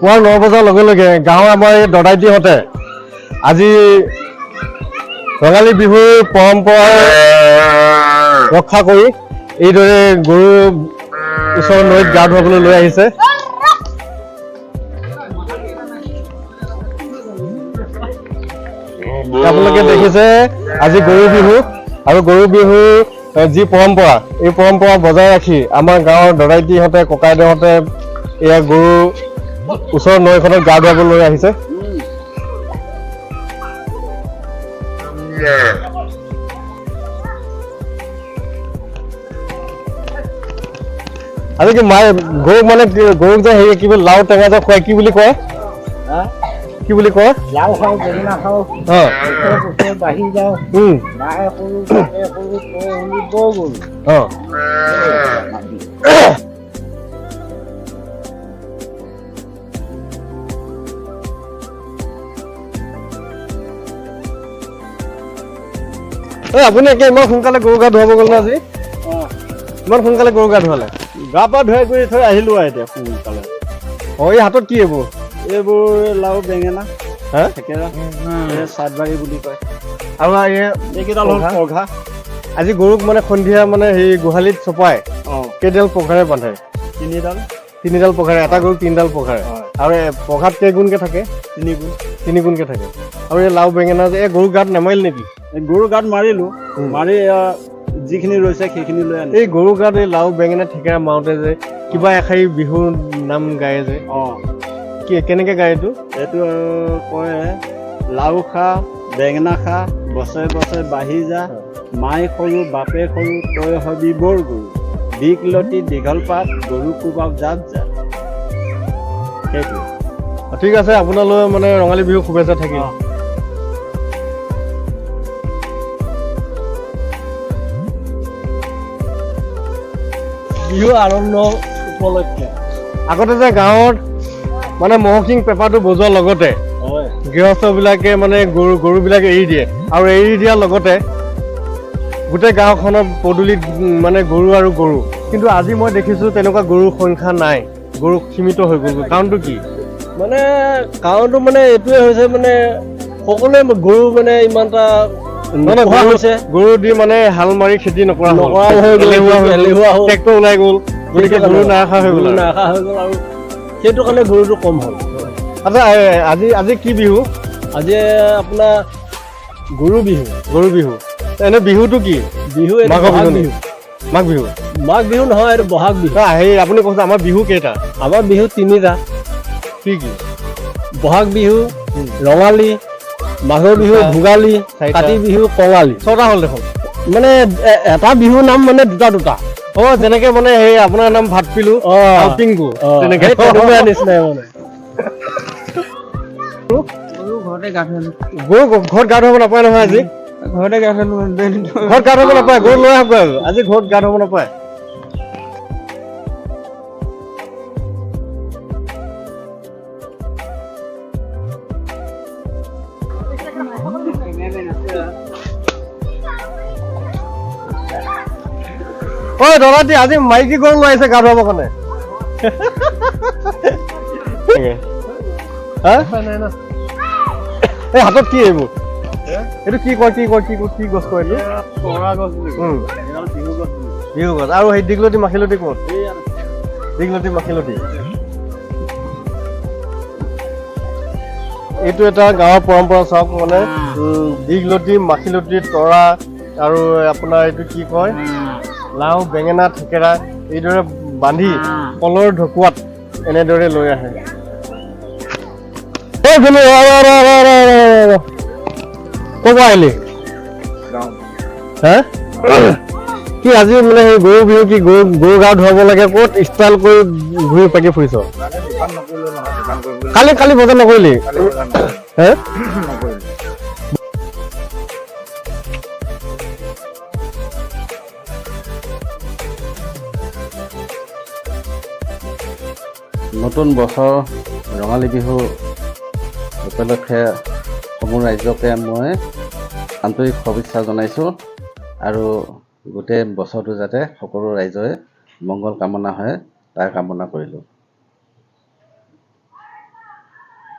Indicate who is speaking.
Speaker 1: পুৱা ন বজাৰ লগে লগে গাঁৱৰ আমাৰ এই দদাইটিহঁতে আজি ৰঙালী বিহুৰ পৰম্পৰা ৰক্ষা কৰি এইদৰে গৰু ওচৰৰ নৈত গা ধুৱাবলৈ লৈ আহিছে। আপোনালোকে দেখিছে আজি গৰু বিহু আৰু গৰু বিহুৰ এ, যি পৰম্পৰা এই পৰম্পৰা বজাই ৰাখি আমাৰ গাঁৱৰ দদাইটিহঁতে ককাইদেউহঁতে এয়া গৰু ওচৰৰ নৈখনত গা ধুৱাবলৈ আহিছে। আজি কি মায়ে গৰুক মানে গৰুক যে হেৰি কি বুলি লাও টেঙা যে খুৱাই কি বুলি কয়? কি বুলি কয়?
Speaker 2: লাও খাওঁ বেঙেনা খাওঁ বাঢ়ি যাওঁ মায়ে সৰু সৰু বৰ গৰু।
Speaker 1: ঐ আপুনি একে ইমান সোনকালে গৰু গা ধুৱাব গ'ল ন আজি। ইমান সোনকালে গৰু গা ধুৱালে।
Speaker 2: গা পা ধুৱাই কৰি থৈ আহিলো আৰু এতিয়া সোনকালে।
Speaker 1: অ এই হাতত কি এইবোৰ?
Speaker 2: এইবোৰ লাও বেঙেনা
Speaker 1: হা?
Speaker 2: থেকেৰা চাটবাৰী বুলি কয়।
Speaker 1: আৰু এই
Speaker 2: এইকেইডাল হ'ল
Speaker 1: পঘা? আজি গৰুক মানে সন্ধিয়া মানে হেৰি গোহালিত চপাই কেইডাল পঘাৰে বান্ধে?
Speaker 2: তিনিডাল।
Speaker 1: তিনিডাল পঘাৰে এটা গৰুক তিনিডাল পঘাৰে। আৰু পঘাত কেইগুণকে থাকে?
Speaker 2: তিনি গুণ
Speaker 1: তিনি থাকে। আৰু এই লাও বেঙেনা যে এই গৰু গাত নেমাৰিল নেকি?
Speaker 2: এই গৰু গাত মাৰিলো। মাৰি যিখিনি ৰৈছে সেইখিনি লৈ আনি
Speaker 1: এই গৰু গাত এই লাও বেঙেনা থেকেৰা মাৰোতে যে কিবা এষাৰি বিহুৰ নাম গায় যে।
Speaker 2: অঁ।
Speaker 1: কি কেনেকে গায় এইটো?
Speaker 2: এইটো কয় লাও খা বেঙেনা খা বছৰে বছৰে বাঢ়ি যা মাই সৰু বাপে সৰু তই হবি বৰ গৰু। দীঘলতি দীঘল পাত গৰু কোবাব জাত জাত। সেইটো
Speaker 1: ঠিক আছে আপোনালৈ মানে ৰঙালী বিহু শুভেচ্ছা থাকিল। বিহু আনন্দ উপলক্ষে। আগতে যে গাঁৱত মানে মহকিং পেপাৰটো বজোৱাৰ লগতে গৃহস্থবিলাকে মানে গৰু গৰুবিলাকে এৰি দিয়ে আৰু এৰি দিয়াৰ লগতে গোটেই গাঁওখনত পদূলিত মানে গৰু আৰু গৰু। কিন্তু আজি মই দেখিছোঁ তেনেকুৱা গৰুৰ সংখ্যা নাই গৰু সীমিত হৈ গ'ল। কাৰণটো কি?
Speaker 3: মানে কাৰণটো মানে এইটোৱে হৈছে মানে সকলোৱে গৰু মানে ইমান এটা
Speaker 1: গৰু গৰু দি মানে হাল মাৰি খেতি নকৰা। ট্ৰেক্টৰ ওলাই গ'ল গতিকে গৰু নাৰাখা হৈ গ'ল।
Speaker 3: নাৰাখা হৈ গ'ল আৰু। সেইটো কাৰণে গৰুটো কম হ'ল।
Speaker 1: আচ্ছা আজি আজি কি বিহু?
Speaker 3: আজি আপোনাৰ গৰু বিহু।
Speaker 1: গৰু বিহু। এনে বিহুটো কি?
Speaker 3: বিহু
Speaker 1: মাঘৰ বিহু
Speaker 3: বিহু।
Speaker 1: মাঘ বিহু।
Speaker 3: মাঘ বিহু নহয় এইটো বহাগ বিহু।
Speaker 1: আ, হেৰি আপুনি কৈছে আমাৰ বিহু কেইটা?
Speaker 3: আমাৰ বিহু তিনিটা।
Speaker 1: কি কি?
Speaker 3: বহাগ বিহু ৰঙালী মাঘৰ বিহু। ভোগালী। কাতি বিহু কঙালী।
Speaker 1: ছটা হ'ল দেখোন।
Speaker 3: মানে এটা বিহুৰ নাম মানে দুটা দুটা।
Speaker 1: অ যেনেকে মানে সেই আপোনাৰ নাম ভাত পিলু পিংকু তেনেকে।
Speaker 3: তেনেকুৱা নিচিনাই মানে।
Speaker 2: ঘৰতে গা ধুৱালো।
Speaker 1: গৰু ঘৰত গা ধুৱাব নাপায় নহয় আজি।
Speaker 2: ঘৰতে গা
Speaker 1: ঘৰত গা ধুৱাব নাপায় গৰু লৈ আহক আৰু আজি ঘৰত গা ধুৱাব নাপায়। ঐ দৰাটি আজি মাইকী গৰু লৈ আহিছে গা ধুৱাবৰ কাৰণে? এই হাতত কি এইবোৰ? এইটো কি কয় কি কয় কি কি গছ কয় এইটো?
Speaker 2: বিহু গছ
Speaker 1: আৰু সেই দীঘলতি মাখিলতি ক'ত দীঘলতি মাখিলতি। এইটো এটা গাঁৱৰ পৰম্পৰা চাওক মানে দীঘলতি মাখিলতি তৰা আৰু আপোনাৰ এইটো কি কয়? লাও বেঙেনা থেকেৰা এইদৰে বান্ধি কলৰ ঢকুৱাত এনেদৰে লৈ আহে। ক'ব আহিলি? হা? কি আজি মানে সেই গৰু বিহু কি গৰু গৰু গা ধুৱাব লাগে ক'ত ষ্টাইল কৰি ঘূৰি পাকি ফুৰিছ? কালি কালি বজাৰ নকৰিলি? হে?
Speaker 4: নতুন বছৰ, ৰঙালী বিহু উপলক্ষে সমূহ ৰাইজকে মই আন্তৰিক শুভেচ্ছা জনাইছোঁ আৰু গোটেই বছৰটো যাতে সকলো ৰাইজৰে মংগল কামনা হয়, তাৰ কামনা কৰিলোঁ।